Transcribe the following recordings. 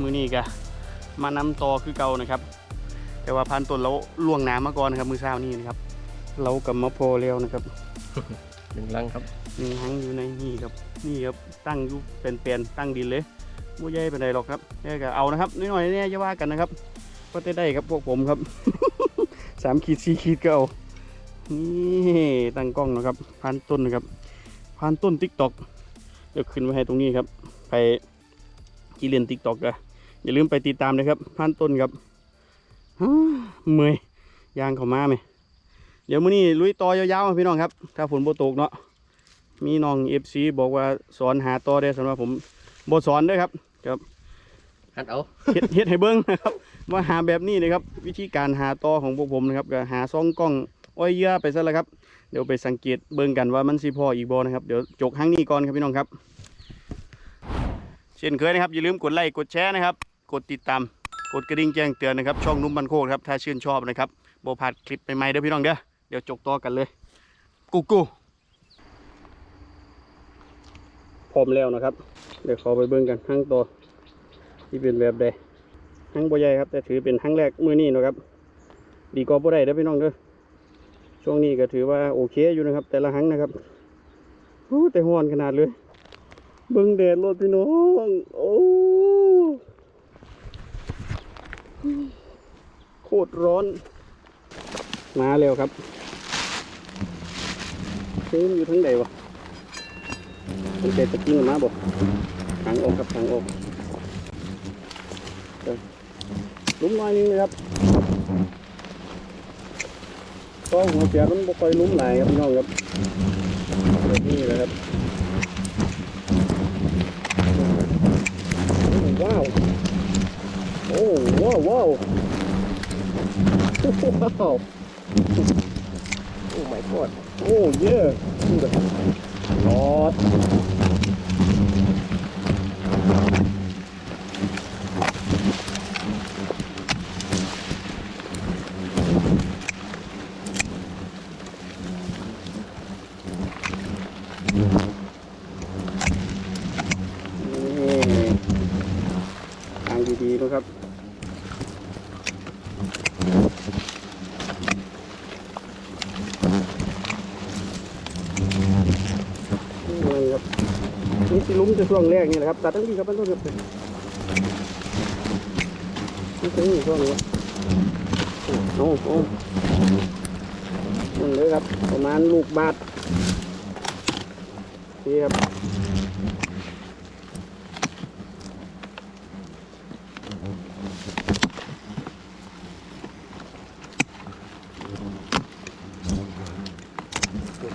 มื้อนี้ก็มานำต่อคือเก่านะครับ แต่ว่าพลานตนเราล่วงน้ำมาก่อนนะครับ มื้อเช้านี้นะครับ เรากลับมาโพอแล้วนะครับหนึ่งลังครับมีหังอยู่ในนี่ครับนี่ครับตั้งอยู่เป็นเปลี่ยนตั้งดินเลยบ่ใหญ่เป็นไรหรอกครับแค่ก็เอานะครับน้อยๆเนี่ยจะว่ากันนะครับก็จะได้ครับพวกผมครับสามขีดสี่ขีดก็เอานี่ตั้งกล้องนะครับพันต้นนะครับพันต้นติ๊กตอกเดี๋ยวขึ้นไว้ให้ตรงนี้ครับ ไปกีเรียนติ๊กตอกก็ อย่าลืมไปติดตามนะครับพันต้นครับฮ่าเมื่อยยางเข้ามาไหมเดี๋ยวมื้อนี้ลุยต่อยาวๆพี่น้องครับ ถ้าฝนบ่ตกเนาะมีน้องเอฟซีบอกว่าสอนหาต่อได้สำหรับผมบทสอนเด้วยครับหัดเอาเฮ็ดเฮ็ดให้เบิ้งนะครับว่าหาแบบนี้นะครับ วิธีการหาต่อของพวกผมนะครับก็หาซ่องกล้องอ้อยเยื่อไปซะแล้วครับ เดี๋ยวไปสังเกตเบิ้งกันว่ามันสิพออีกบ่นะครับเดี๋ยวจกห้างนี้ก่อนครับพี่น้องครับ เช่นเคยนะครับอย่าลืมกดไลค์กดแชร์นะครับ กดติดตาม กดกระดิ่งแจ้งเตือนนะครับ ช่องนุ่มบันโคกครับ ถ้าชื่นชอบนะครับโบพลาดคลิปใหม่ๆเด้อพี่น้องเด้อ เดี๋ยวจกต่อกันเลย กูกูพร้อมแล้วนะครับ เดี๋ยวขอไปเบิ่งกันหั่งตัวที่เป็นแบบใดหั่งบ่ใหญ่ครับ แต่ถือเป็นหั่งแรกมือนี้นะครับ ดีกว่าบ่ได้เด้อพี่น้องเด้อ ช่วงนี้ก็ถือว่าโอเคอยู่นะครับ แต่ละหั่งนะครับโอ้แต่ฮ้อนขนาดเลยเบิ่งแดดรถพี่น้อง โอ้ โคตรร้อน มาแล้วครับเฮ้ยอยู่ทั้งใดวะตั้งแต่ตะกี้มาบอกทางออกกับทางออกลุ้มหน่อยนึงนะครับก็หัวเสียมันบ่ค่อยลุ้มหลายครับพี่น้องครับแบบนี้แหละครับโอ้ว้าว โอ้ว้าวว้าวว้าวโอ้ my god โอ้เจะช่วงแรกนี่แหละครับตัดตั้งที่ครับมันต้องเก็บไปนี่คือช่วงนี้โอ้โหนั่นเลยครับ ประมาณลูกบาทนี่ครับ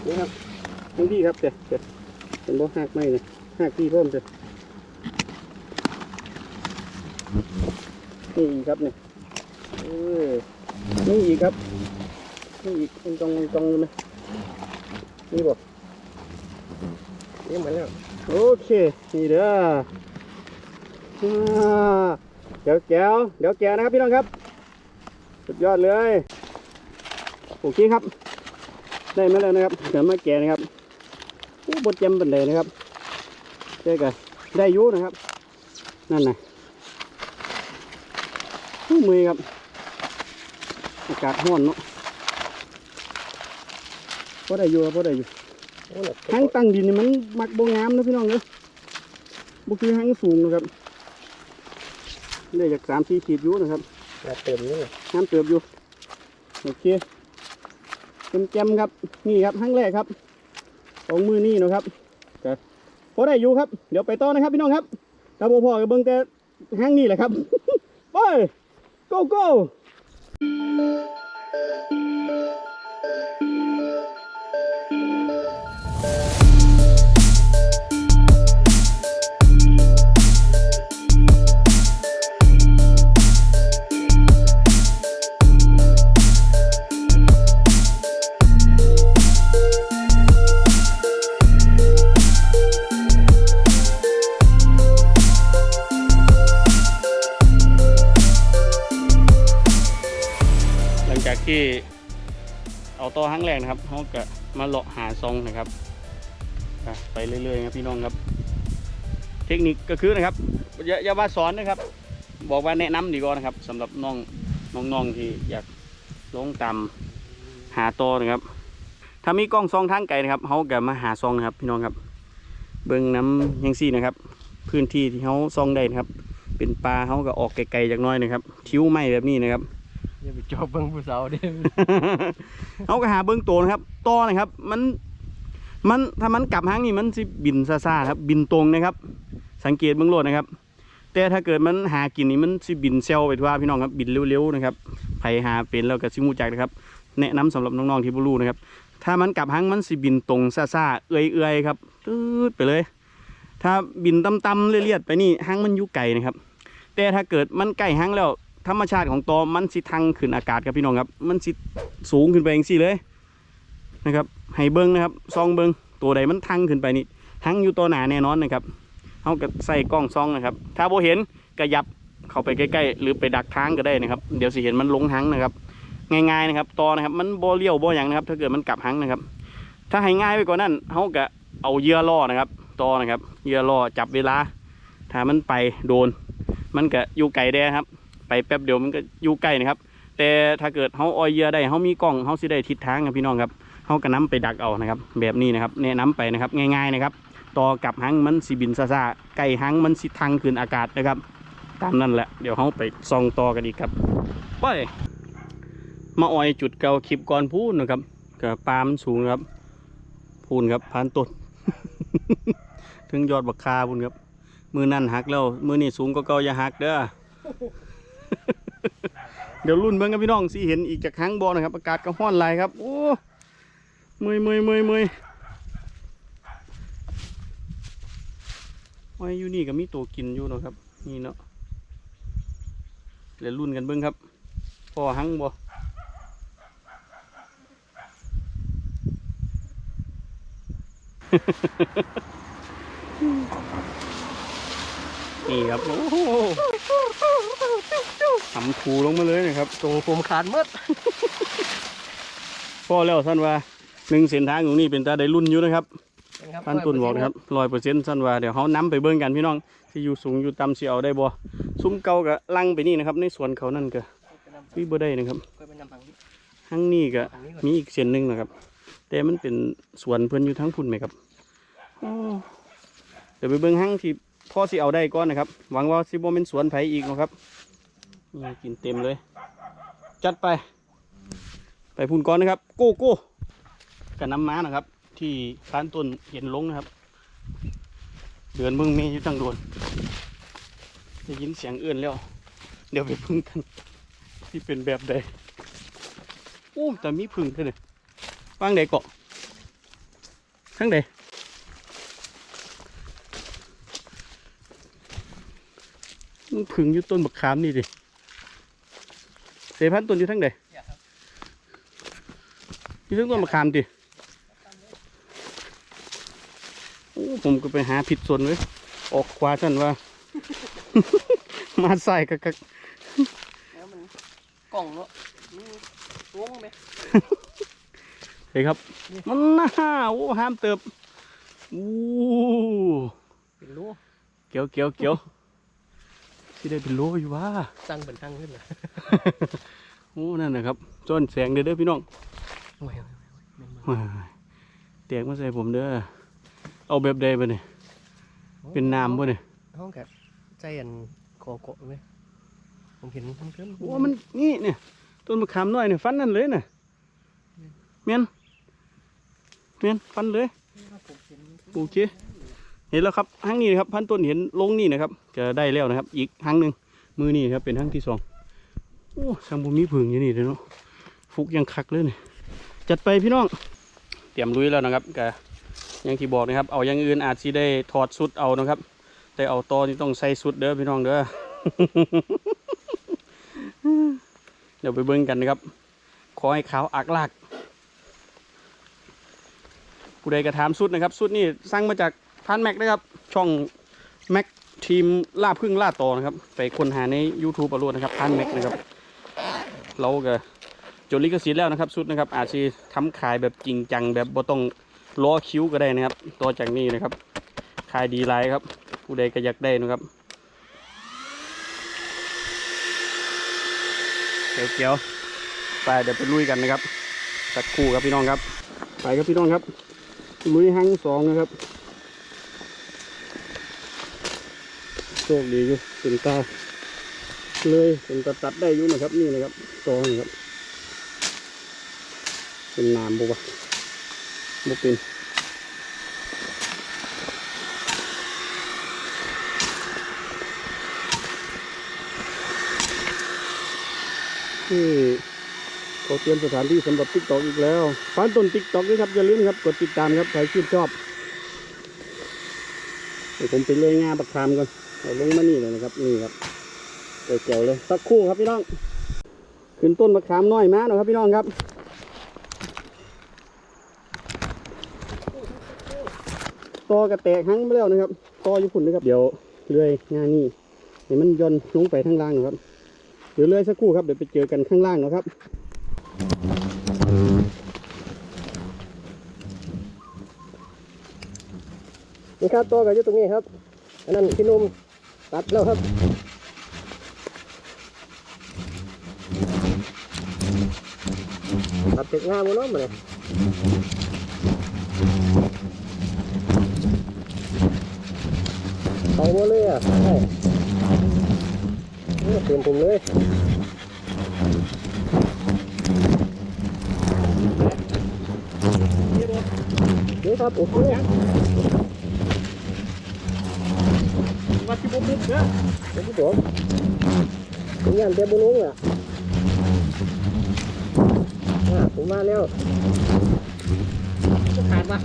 นี่ครับนี่ครับเจ็บยวเดี๋เป็นโลหักไม่เลย หักทีเพิ่มเด็ดนี่อีกครับเนี่ยเออนี่อีกครับ นี่อีกมันจองมันจองเลยไหมนี่บอกนี่มาแล้วโอเค นี่เด้อเดี๋ยวแก้วเดี๋ยวแก้วนะครับพี่น้องครับ สุดยอดเลย โอเคครับ ได้มาแล้วนะครับเดี๋ยวมาแกะนะครับโอ้บดเจมบันไดนะครับ เจ๊กันได้อยุนะครับ นั่นนะผู้มือครับ อากาศร้อนเนาะพอได้อยู่ครับพอได้อยู่โอ้หนักหางตั้งดินนี่มันมักบ่งามนะพี่น้องเนอะบ่คือหางสูงนะครับได้จากสามสี่ขีดอยู่นะครับหนักเต็มเลยน้ำเติบอยู่โอเคเต็มแจมครับนี่ครับหางแรกครับสองมือนี่เนาะครับก็ พอได้อยู่ครับ เดี๋ยวไปต่อนะครับพี่น้องครับถ้าบ่พอก็เบิงแต่ห้างนี่แหละครับ ไป go go ที่เอาต่อหางแรกนะครับเขาก็มาเลาะหาซองนะครับ ไปเรื่อยๆครับพี่น้องครับ เทคนิคก็คือนะครับอย่าอย่าว่าสอนนะครับ บอกว่าแนะนำดีกว่านะครับสำหรับน้องน้องๆที่อยากลงตามหาต่อนะครับ ถ้ามีกล้องซองทางไกลนะครับเขาก็มาหาซองนะครับ พี่น้องครับ เบิ้งน้ำยังซี่นะครับ พื้นที่ที่เขาซองได้นะครับ เป็นปลาเขาก็ออกไกลๆจากน้อยนะครับ ทิ้วไหมแบบนี้นะครับ อย่าไปจอบเบิ่งผู้สาวเด้เอาก็หาเบื้องต้นครับต่อนะครับ มัน มันถ้ามันกลับหางนี่มันสิบินซ่าๆครับ บินตรงนะครับ สังเกตเบื้องโลดนะครับ แต่ถ้าเกิดมันหากินนี่มันสิบินเซลไปทั่วพี่น้องครับบินเร็วๆนะครับใครหาเป็นแล้วก็สิมูจักนะครับ แนะนำสำหรับน้องๆที่บ่รู้นะครับ ถ้ามันกลับหางมันสิบินตรงซ่าๆเอื่อยๆครับตืดไปเลย ถ้าบินต่ำๆเลียดๆไปนี่หางมันอยู่ไกลนะครับ แต่ถ้าเกิดมันใกล้หางแล้ว ธรรมชาติของตอมันสิทังขึ้นอากาศครับพี่น้องครับ มันสิสูงขึ้นไปเองสิเลยนะครับให้เบิ้งนะครับซองเบิ้งตัวใดมันทังขึ้นไปนี่ทังอยู่ตัวหนาแน่นอนนะครับเขาก็ใส่กล้องซองนะครับ ถ้าโบเห็นก็ยับเข้าไปใกล้ๆหรือไปดักทางก็ได้นะครับ เดี๋ยวสิเห็นมันลงหังนะครับ ง่ายๆนะครับตอนะครับ มันโบเลี้ยวโบอย่างนะครับ ถ้าเกิดมันกลับหังนะครับ ถ้าให้ง่ายไปกว่านั้นเขาก็เอาเยื่อล่อนะครับตอนะครับเยื่อล่อจับเวลา ถ้ามันไปโดน มันก็อยู่ไกลแด้ครับ ไปแป๊บเดียวมันก็อยู่ใกล้นะครับ แต่ถ้าเกิดเขาออยเหยื่อได้เขามีกล้องเขาสิได้ทิศทางครับพี่น้องครับเขาก็นํไปดักเอานะครับ แบบนี้นะครับแนะนำไปนะครับง่ายๆนะครับต่อกับหังมันสิบินซ่าๆไก่หังมันสิทางขึ้นอากาศนะครับ ตามนั่นแหละเดี๋ยวเขาไปส่องต่อกันอีกครับไปมาออยจุดเก่าคลิปก่อนพูนนะครับกับปลามันสูงครับพูนครับพันต้นถึงยอดบักคาพูนครับมือนั่นหักแล้วมือนี่สูงก็เก่าอย่าหักเด้อ เดี๋ยวรุ่นเบิ่งกับพี่น้องสิเห็นอีกจากครั้งบอนะครับ อากาศก็ห้อนหลายครับ โอ้เมยเมยเมยเมยไว้อยู่นี่ก็มีตัวกินอยู่นะครับ นี่เนาะเดี๋ยวรุ่นกันเบิ่งครับ พอหังบ่ นี่ครับโอ้โหทำคูลงมาเลยนะครับตรงผมขาดหมดพอแล้วท่านว่าหนึ่งเส้นทางตรงนี้เป็นตาได้รุ่นอยู่นะครับท่านตุนบอกนะครับร้อยเปอร์เซ็นต์ท่านว่าเดี๋ยวเขานํไปเบิ่งกันพี่น้องที่อยู่สูงอยู่ต่ำสิเอาได้บ่ซุ้มเก่ากับลังไปนี่นะครับ ในสวนเขานั่นก็วิบ่ได้นะครับค่อยไปนำทางนี้ทั้งนี้ก็ทางนี้ก่อนมีอีกเส้นหนึ่งนะครับ แต่มันเป็นสวนเพื่อนอยู่ทั้งพุ่นไหมครับโอ้เดี๋ยวไปเบิ่งห้างที่ พ่อสิเอาได้ก่อนนะครับ หวังว่าสิบ่เป็นสวนไผ่อีกนะครับนี่กินเต็มเลย จัดไป ไปพุ่นก่อนนะครับ โก้โก้กับน้ำม้านะครับ ที่ร้านต้นเห็นลงนะครับ เดือนเบิ่งเมย์อยู่ตั้งโดนได้ยินเสียงเอื้อนแล้ว เดี๋ยวไปพึ่งกันที่เป็นแบบใดโอ้แต่มีพึ่งเท่านี้ฟังได้เกาะทั้งใดมึง ผึ่งอยู่ต้นบักขามนี่ดิเสพันธุ์ต้นอยู่ทั้งใดอยู่ทั้งต้นบักขามดิโอ้ผมก็ไปหาผิดส่วนไว้ยออกขวาท่านว่า มาใส่กักแล้วมันกล่องเนาะนี่ตัวมั้งไหมๆเฮ้ยครับ มันน่าโอ้ห้ามเติบโอ้เป็นรู้เกี่ยวเกี่ยวเกี่ยว ที่ได้เป็นโลอยู่ว่าสั่งเป็นทั้งขึ้นเลยโอ้นั่นนะครับจ้อนแสงเด้อเด้อพี่น้องโอ้ยว้ายแตกมาใส่ผมเด้อเอาแบบใดไปเนี่ยเป็นน้ำป่ะเนี่ยห้องกับใจอันคอเกาะไหมผมเห็นทั้งขึ้นโอ้มันนี่เนี่ยต้นมะขามน้อยเนี่ยฟันนั่นเลยน่ะเมียนเมียนฟันเลยโอเค เห็นแล้วครับห้งนี้นะครับพันต้นเห็นลงนี่นะครับจะได้แล้วนะครับ อีกห้งหนึ่งมือนี่ครับเป็นห้งที่สองโอ้สังบุมีผึ่งอย่างนี้เลยเนาะฟุกยังคักเลยเนี่ยจัดไปพี่น้องเตรียมลุยแล้วนะครับก็อย่างที่บอกนะครับ เอาอย่างอื่นอาจจะได้ถอดสุดเอานะครับ แต่เอาตอนี่ต้องใส่สุดเด้อพี่น้องเด้อเดี๋ยวไปเบิ่งกันนะครับ ขอให้ขาวอักลากผู้ใดกระถามสุดนะครับ สุดนี่สั่งมาจาก พันแม็กนะครับ ช่องแม็กทีมล่าพึ่งล่าต่อนะครับ ไปค้นหาใน YouTube เอารวดนะครับพันแม็กนะครับ เราก็จดลิขสิทธิ์แล้วนะครับสุดนะครับ อาจจะทำขายแบบจริงจังแบบบ่ต้องล้อคิ้วก็ได้นะครับต่อจากนี้นะครับขายดีไลายครับ ผู้ใดก็อยากได้นะครับเกียวๆไปเดี๋ยวไปลุยกันนะครับสักคู่ครับพี่น้องครับ ไปครับพี่น้องครับลุยหังสองนะครับโช คดีอยู่เป็นตาเลยเป็นตาตัดได้อยู่นะครับ นี่นะครับตอนี่ครับ เป็นน้ำบุบะบุเป็นที่เขาเตรียมสถานที่สำหรับติ๊กตอกอีกแล้วฟันต้นติ๊กตอกด้วยครับอย่าลืมครับ กดติดตามครับใครชื่นชอบเดี๋ยวผมไปเลยงาบักคามก่อน เอาลงมานี่เลยนะครับ นี่ครับเจ๋วเลย สักคู่ครับพี่น้อง ขึ้นต้นมะขามน้อยมาหน่อยครับพี่น้องครับตอกระแตกหังไปแล้วนะครับตออยู่ฝุ่นนะครับ เดี๋ยวเลื่อยงานนี่เดี๋ยวมันย่อนลงไปข้างล่างนะครับ เดี๋ยวเลื่อยสักคู่ครับ เดี๋ยวไปเจอกันข้างล่างนะครับนี่ครับตัวกับอยู่ตรงนี้ครับ อันนั้นพี่นุ่ม ตัดแล้วครับตัดเสร็จงามหมดแล้วมาเลยเอาหมดเลยอะใช่โอ้เต็มผมเลยนี่ครับโอเค วัด ที่บุบเด้อเดี๋ยวพี่ผมผมยันเต็มบนนู้นอะผมมาแล้วขาดปะ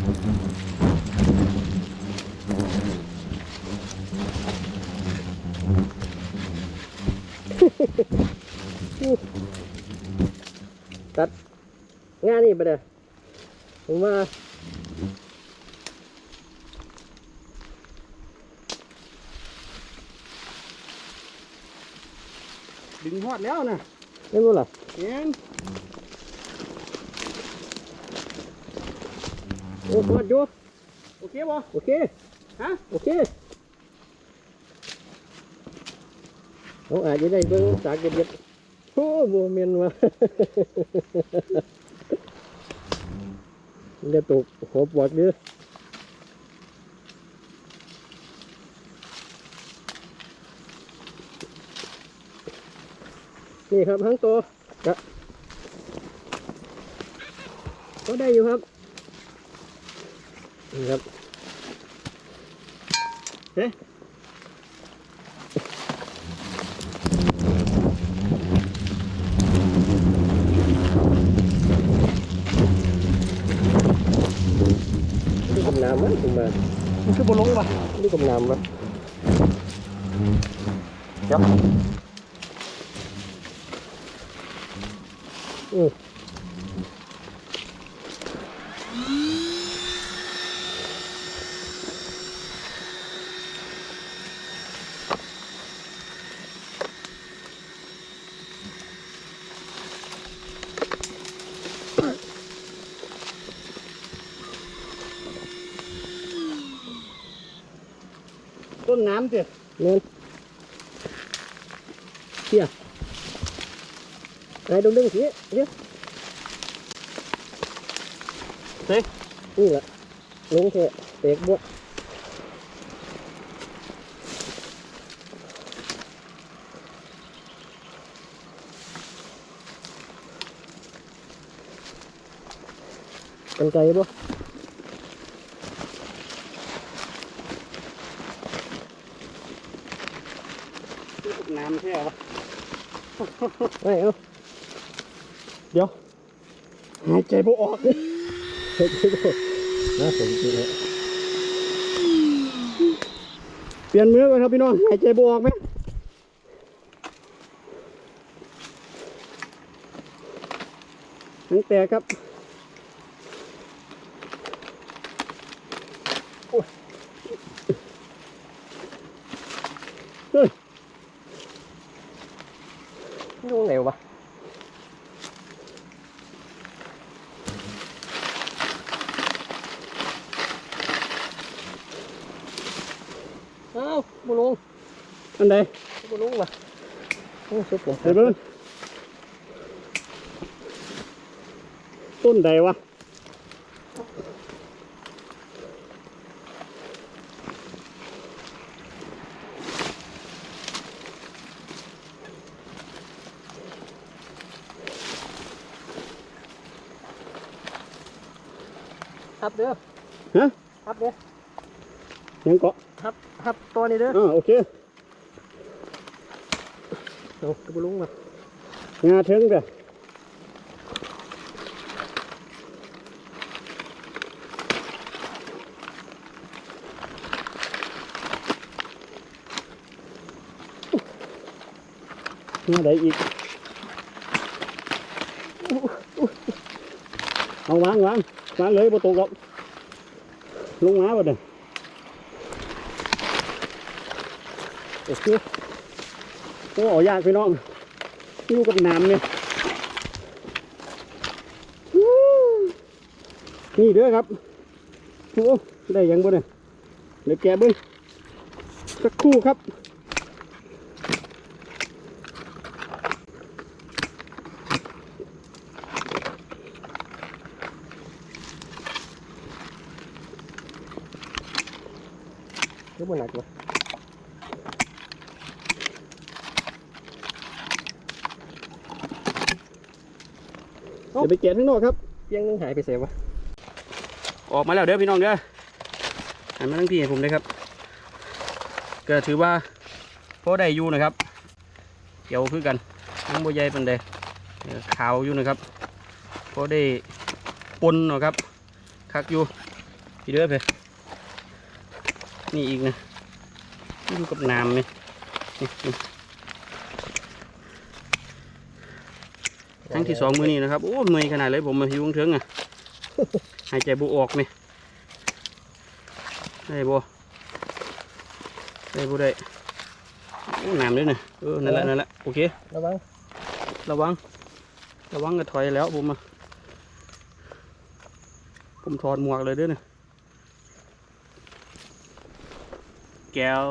ตัดงานนี่ไปเด้อผมมา ดึงหอดแล้วนะไม่รู้เหรอเอ็นโอ้กอดอยู่โอเคบ่โอเคฮะโอเคเขาอาจจะได้เบิ่งสากเด็ดๆโอ้โบเมนว่ะมันจะตกหัวปวดเด้อ นี่ครับทั้งตัวกะก็ได้อยู่ครับนี่ครับขึ้นมามันคือบนลงปะนี่กำนำวะเดี๋ยว อือต้นน้ำเด็ดเงินเชี่ย ไอ้ดงดึงสิเดี๋ยวเฮ้ยนี่แหละล หายใจบ่ออกเฮ้ยน่าสนใจเลยเปลี่ยนมือก่อนครับพี่น้องหายใจบ่ออกไหมทั้งแต่ครับ ลงไหนวะอ้าวบุลง อันใด บุลงวะ โอ้สุดผมเดี๋ยวเบิ่งต้นใดวะทับเด้อฮะทับเด้อยังเกาะทับทับตัวนี้เด้ออ่าโอเค เอาบุลงมางาเทิงเด้องาใดอีกเอาวางวางวางเลยประตูกับลงมาบ่เด้อโอเค โอ้เอายากพี่น้องอยู่กับน้ำเนี่ยนี่เด้อครับโอ้ได้ยังบ่เนี่ยเดี๋ยวแกะเบิ้งสักคู่ครับเดี๋ยวบนหนักวะ ดี๋ยวไปแกะข้างนอกครับเพียงนึงหายไปเสียวะออกมาแล้วเด้อพี่น้องเด้อหันมาทั้งพี่ให้ผมเลยครับก็ถือว่าพอได้อยู่นะครับเกี่ยวคือกันทั้งบัวใหญ่เป็นใดเออขาวอยู่นะครับพอได้ปนเนาะครับคักอยู่พี่เด้อเพนี่อีกนะอยู่กับน้ำไหม นี่นี่ทั้งที่สองมือนี้นะครับ โอ้เมื่อยขนาดเลยผมมาอยู่ข้างเทิงอะหายใจบุออกไหมได้บ่ได้บ่ได้โอ้น้ำด้วยนะเออ นั่นแหละนั่นแหละโอเค ระวัง ระวัง ระวังกระถอยแล้วผมอะผมถอดหมวกเลยเด้วยนะแก้ว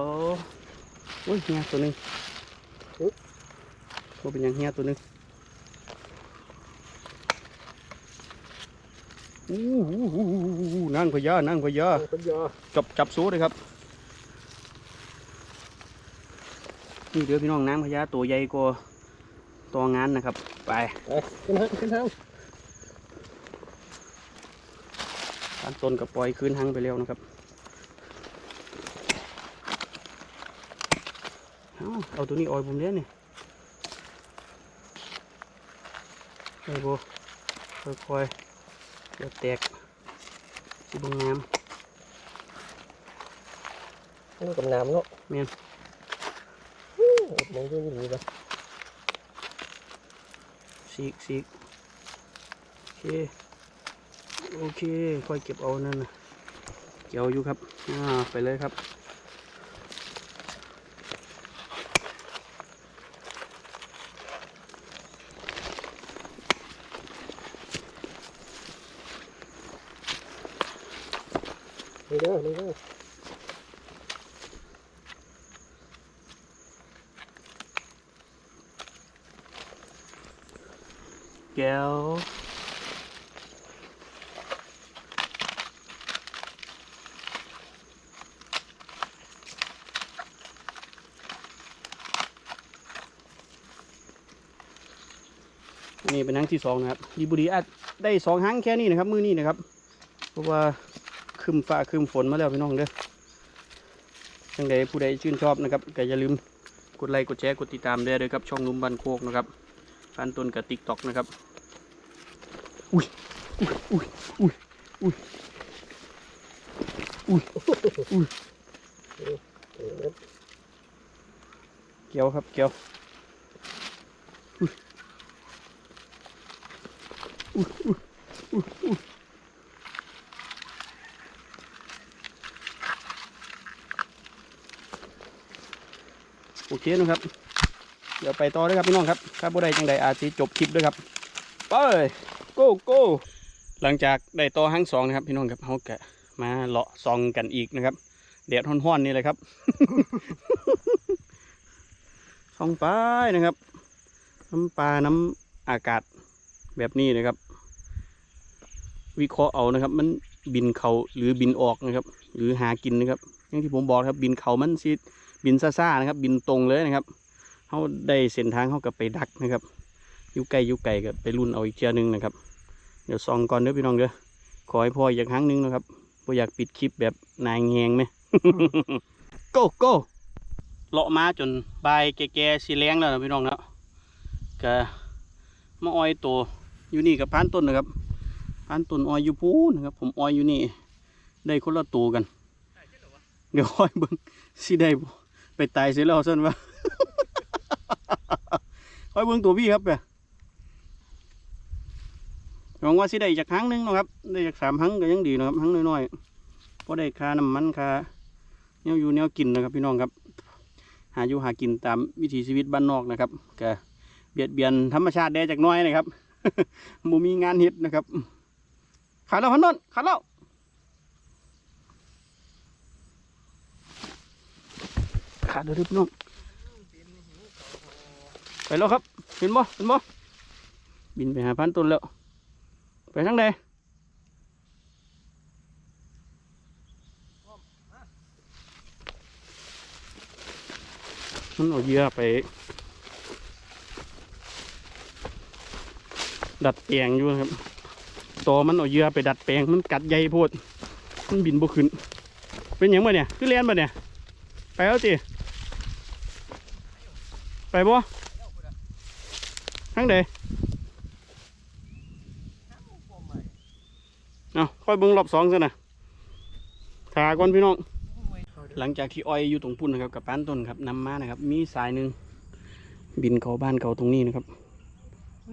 โอ้ยเฮียตัวหนึงอุ๊ยว่าเป็นหยังเฮียตัวหนึง อู้หูหูหูหูหูนั่งพญานั่งพญาคนยอจับจับสูเลยครับนี่เดี๋ยวพี่น้องน้ำพญาตัวใหญ่กว่าตัวงานนะครับ ไปไปขึ้นห้างขึ้นห้างตามต้นกับปล่อยคืนหังไปแล้วนะครับเอาเอาตัวนี้ออยผมเด้นี่ไอ้โบค่อยๆ เดี๋ยวแตกสิบงน้นี่กับน้ำเนาะแม่นอู้มองดูดีป่ะซีกซีกโอเค โอเค ค่อยเก็บเอานั่นนะเกี่ยวอยู่ครับ อ่า ไปเลยครับ นี่เด้อนี่เด้อ แก้ว นี่เป็นหางที่สองนะครับดีบุรีอาจได้สองหางแค่นี้นะครับ มือนี้นะครับ เพราะว่าคืมฟ้าคืมฝนมาแล้วพี่น้องเด้อยังไงผู้ใดชื่นชอบนะครับก็อย่าลืมกดไลค์กดแชร์กดติดตามได้เลยครับช่องนุ่มบันโคกนะครับ พันต้นกับติ๊กต็อกนะครับ อุ้ย อุ้ย อุ้ย อุ้ย อุ้ย อุ้ย เกี่ยวครับ เกี่ยว อุ้ย อุ้ย อุ้ย อุ้ยโอเคนะครับ ดี๋ยวไปต่อเลยครับพี่น้องครับถ้าบ่ได้จังใดอาจจะจบคลิปด้วยครับไปโก้โก้หลังจากได้ต่อห้งสองนะครับ พี่น้องครับเขากะมาเลาะซองกันอีกนะครับแดดห้อนๆนี่เลยครับซองไปนะครับ น้ำปลาน้ำอากาศแบบนี้นะครับ วิเคราะห์เอานะครับ มันบินเขาหรือบินออกนะครับ หรือหากินนะครับอย่างที่ผมบอกครับ บินเขามันสิบินซ่าๆนะครับ บินตรงเลยนะครับ เขาได้เส้นทางเขากับไปดักนะครับอยู่ไกลอยู่ไกลกับไปรุ่นเอาอีกเทียหนึงนะครับ เดี๋ยวซองก่อนเด้อพี่น้องเด้อขอให้พ่ออีกครั้งหนึงนะครับพ่อยากปิดคลิปแบบนายแงงไหมโก้โก้เลาะมาจนใบแก่ๆสีแรงแล้วนะพี่น้องเนาะก็มาอ้อยตัวอยู่นี่กับพานต้นนะครับพานต้นอ้อยอยู่พูนะครับ ผมอ้อยอยู่นี่ ได้คนละตัวกัน เดี๋ยวค่อยเบิ่งสิได้ไปตายเสียแล้วซั่นวะ ค่อยเบิ่งตัวพี่ครับเปียหวังว่าสิได้จากครั้งหนึงนะครับ ได้จากสามครั้งก็ยังดีนะครับครั้งน้อยๆเพราะได้คาน้ำมันคาแนวอยู่แนวกินนะครับ พี่น้องครับ หาอยู่หากินตามวิถีชีวิตบ้านนอกนะครับก็เบียดเบียนธรรมชาติได้จากน้อยนะครับบ่มีงานเฮ็ดนะครับ ขาดแล้วพันนนขาดแล้วขาดเดี๋ยวเด้อพี่น้อง ไปแล้วครับ เห็นบ่เห็นบ่บินไปหาพันต้นแล้ว ไปทางใดมันเอาเหยื่อไป ดัดแปลงอยู่ครับตัวมันเอาเหยื่อไปดัดแปลงมันกัดใหญ่โพดมันบินบ่ขึ้น เป็นหยังบ่เนี่ยคือเลียนบ่เนี่ย ไปแล้วจีไปบ่ ทางใดเอาค่อยเบิ้งรอบสองซะนะถาก่อนพี่น้อง หลังจากที่อ้อยอยู่ตรงพุ่นนะครับกับป้านต้นครับนำมานะครับ มีสายหนึ่งบินเขาบ้านเขาตรงนี้นะครับ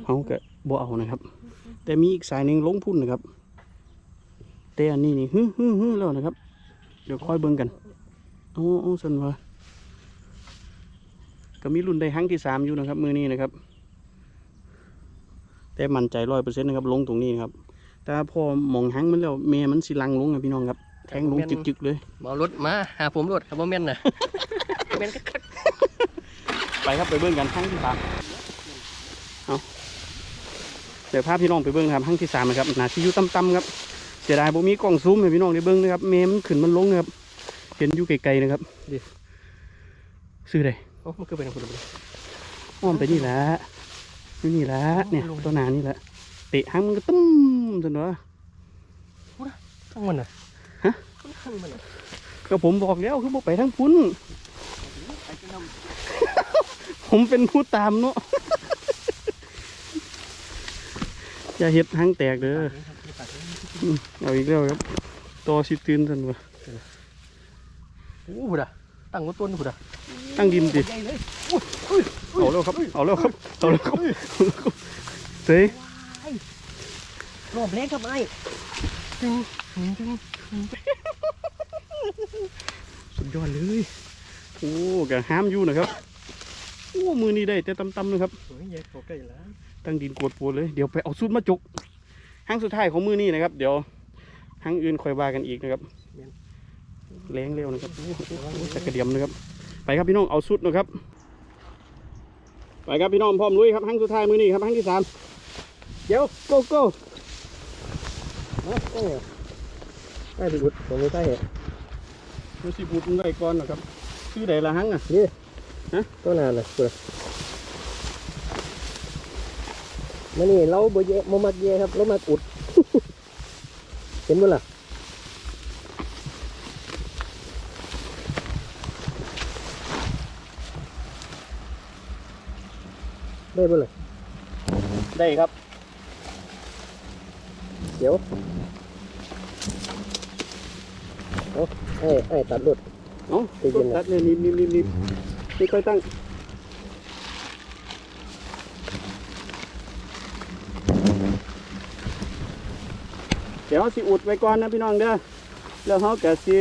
เขาก็บ่เอานะครับ แต่มีอีกสายหนึ่งลงพุ่นนะครับแต่อันนี้นี่ฮึฮึฮึแล้วนะครับ เดี๋ยวค่อยเบิ้งกันโอ้โอ้สันว่าก็มีรุ่นได้ครั้งที่สามอยู่นะครับ มือนี้นะครับ แต่มั่นใจร้อยเปอร์เซ็นต์นะครับลงตรงนี้นะครับ แต่พอมองหังมันแล้วแม่มันสิลังลงอะพี่น้องครับ แทงลงจึกๆเลยมารถมาหาผมรถครับบ่แม่นน่ะแม่นก็ไปครับไปเบิ้งกันห้างที่สามเอาเดี๋ยวพาพี่น้องไปเบิ้งนะครับห้างที่สามนะครับหนาที่อยู่ต่ำๆครับเสียดายบ่มีกล้องซูมให้พี่น้องได้เบิ้งนะครับแม่มันขึ้นมันลงนะครับ เห็นอยู่ไกลๆนะครับดิซื้อได้โอ้มันคือเป็นคนละอ้อมไปนี่แหละ อยู่นี่แหละเนี่ยตัวหนานี่แหละเตะหางมันก็ตึ้มจนวะทั้งมันน่ะฮะทั้งมันน่ะก็ผมบอกแล้วคือบอกไปทั้งพุ่นผมเป็นผู้ตามเนาะอย่าเห็ดหางแตกเด้ออืมเอาอีกแล้วครับตัวสิตื่นสันวะนโอ้โหด่ะตั้งหัวต้นหูด่ะตั้งดินดิใหญ่ เลยเอาแล้วครับ เอาแล้วครับ เอาแล้วครับเฮ้ยรอบแรกครับไอ้จึงจึงจึงสุดยอดเลย โอ้กะห้ามอยู่นะครับ โอ้ มือนี้ได้แต่ตำๆนะครับโอ้ยใหญ่โตใกล้แล้วตั้งดินกวดปวดเลย เดี๋ยวไปเอาสูตรมาจกหางสุดท้ายของมือนี้นะครับ เดี๋ยวหางอื่นค่อยว่ากันอีกนะครับแรงเร็วนะครับโอ้โหโอ้โหจักระเดียมนะครับ ไปครับพี่น้อง เอาสุดนะครับ ไปครับพี่น้องพร้อมลุยครับหางสุดท้ายมือนี้ครับหางที่สามเดี๋ยวโก้โก้นะใช่ใช่พี่บุตรผมไม่ใช่เหรอดูสิบูดมันไว้ก่อนนะครับชื่อใดละหังอะตัวนานเลยเปิดมานี่เราบ่เยะบ่มักเยะครับเรามักอุด เห็นบ่ล่ะ ได้บ่ล่ะได้ครับ เดี๋ยวเอาไอ้ไอ้ตัดรถเอ้าใจเย็นนะตัดเลยนิบนิบนิบนิบไม่ค่อยตั้งเดี๋ยวสิอุดไว้ก่อนนะพี่น้องเด้อแล้วเขาก็สิ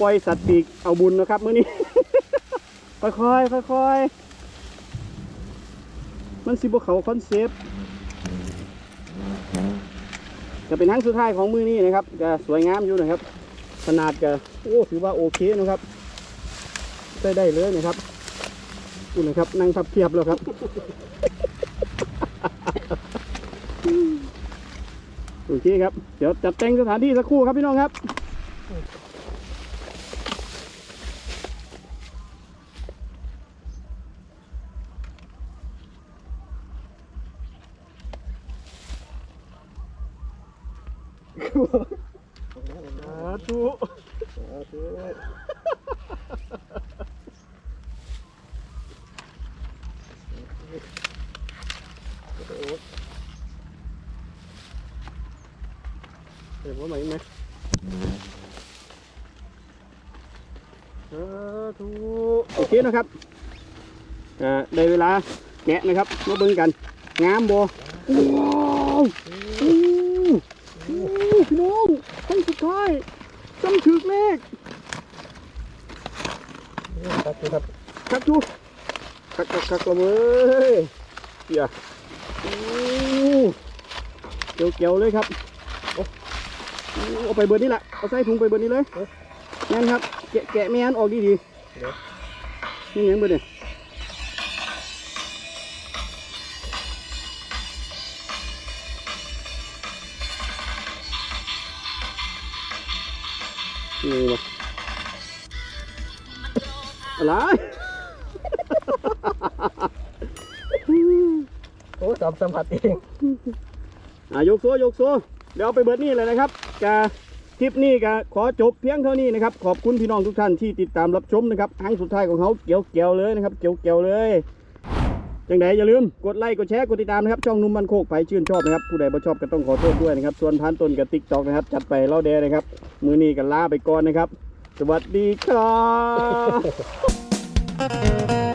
ปล่อยสัตว์ปีกเอาบุญนะครับมื้อนี้ ค่อยๆค่อยๆ มันสิบเขาคอนเซปต์จะเป็นทั้งสุดท้ายของมือนี้นะครับก็สวยงามอยู่นะครับ ขนาดก็โอ้ถือว่าโอเคนะครับ ได้ได้เลยนะครับอุ่นนะครับนั่งพับเพียบแล้วครับโอเคครับ เดี๋ยวจัดแต่งสถานที่สักครู่ครับพี่น้องครับ สาธุเห็นว่าไหมไหมสาธุโอเคนะครับอ่าได้เวลาแกะนะครับมาเบิ่งกันงามบ่ว้าว พี่น้องขั้นสุดท้ายจำถึกเลขตัดดูครับคักจูคักคักคักละเว้ยเดี๋ยวอู้เกี่ยวเกี่ยวๆเลยครับโอ้เอาไปเบอร์นี้แหละเอาใส่ถุงไปเบอร์นี้เลยงั้นครับ แกะแกะไม่งั้นออกดีดีๆนี่ยังเบอร์เนี่ย นี่วะอะไร โอ้สัมสัมผัสเองอ่ายกโซยกโซเดี๋ยวเอาไปเบิดนี่เลยนะครับกะคลิปนี้ก็ขอจบเพียงเท่านี้นะครับ ขอบคุณพี่น้องทุกท่านที่ติดตามรับชมนะครับครั้งสุดท้ายของเขาเกี่ยวเกี่ยวๆเลยนะครับ เกี่ยวเกี่ยวๆเลย จังไดอย่าลืมกดไลค์กดแชร์กดติดตามนะครับช่องนุ่มมันโคกไปชื่นชอบนะครับผู้ใดบ่ชอบก็ต้องขอโทษด้วยนะครับส่วนพันต้นกับติ๊กตอกนะครับจัดไปเล่าแดนะครับมือนี้กันลาไปก่อนนะครับ สวัสดีครับ